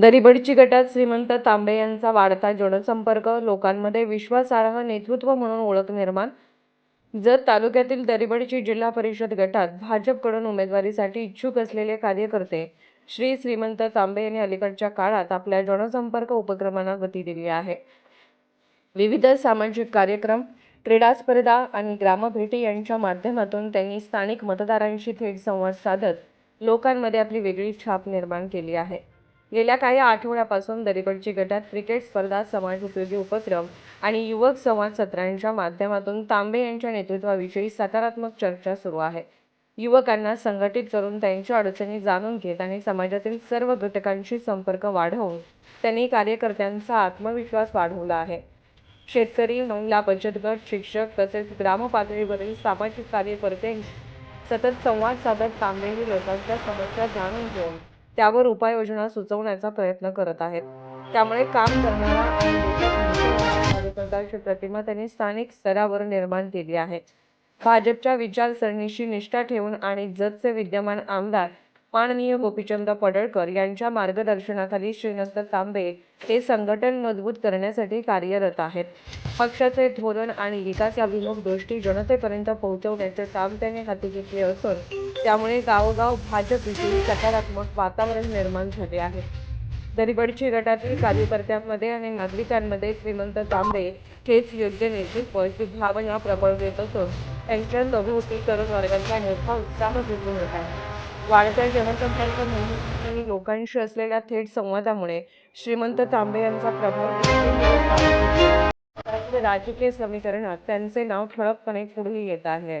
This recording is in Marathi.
दरीबडची गटात श्रीमंत तांबे यांचा वाढता जनसंपर्क लोकांमध्ये विश्वासार्ह नेतृत्व म्हणून ओळख निर्माण. जत तालुक्यातील दरीबडची जिल्हा परिषद गटात भाजपकडून उमेदवारीसाठी इच्छुक असलेले कार्यकर्ते श्री श्रीमंत तांबे यांनी अलीकडच्या काळात आपल्या जनसंपर्क उपक्रमांना गती दिली आहे. विविध सामाजिक कार्यक्रम क्रीडा स्पर्धा आणि ग्रामभेटी यांच्या माध्यमातून त्यांनी स्थानिक मतदारांशी थेट संवाद साधत लोकांमध्ये आपली वेगळी छाप निर्माण केली आहे. गेल्या काही आठवड्यापासून दरिबडची गटात क्रिकेट स्पर्धा समाज उपयोगी उपक्रम आणि युवक संवाद सत्रांच्या माध्यमातून तांबे यांच्या नेतृत्वाविषयी सकारात्मक चर्चा सुरू आहे. युवकांना संघटित करून त्यांच्या अडचणी जाणून घेत आणि समाजातील सर्व घटकांशी संपर्क वाढवून त्यांनी कार्यकर्त्यांचा आत्मविश्वास वाढवला आहे. शेतकरी महिला बचत गट शिक्षक तसेच ग्रामपातळीवरील सामाजिक कार्यकर्ते सतत संवाद साधत तांबेही लोकांच्या समस्या जाणून घेऊन त्यावर उपाययोजना सुचवण्याचा प्रयत्न करत आहेत. त्यामुळे काम करणारा कार्यकर्त्यांची प्रतिमा त्यांनी स्थानिक स्तरावर निर्माण केली आहे. भाजपच्या विचारसरणीशी निष्ठा ठेवून आणि जतचे विद्यमान आमदार माननीय गोपीचंद पडळकर यांच्या मार्गदर्शनाखाली श्रीनंद तांबे हे संघटन मजबूत करण्यासाठी कार्यरत आहेत. पक्षाचे धोरण आणि विकासाभिमुख दृष्टी जनतेपर्यंत पोहोचवण्याचे काम त्यांनी हाती घेतले असून त्यामुळे गावोगाव भाजपविषयी सकारात्मक वातावरण निर्माण झाले आहे. दरिबडची गटातील कार्यकर्त्यांमध्ये आणि नागरिकांमध्ये श्रीमंत तांबे हेच योग्य नेतृत्व ही भावना प्रबळ देत असून त्यांच्या सभोवती तरुण वर्गाचा मोठा उत्साह दिसून येत आहे. वाढत्या जनसंपर्क मोहिमेत आणि लोकांशी असलेल्या थेट संवादामुळे श्रीमंत तांबे यांचा प्रभाव राजकीय समीकरणात त्यांचे नाव ठळकपणे पुढे येत आहे.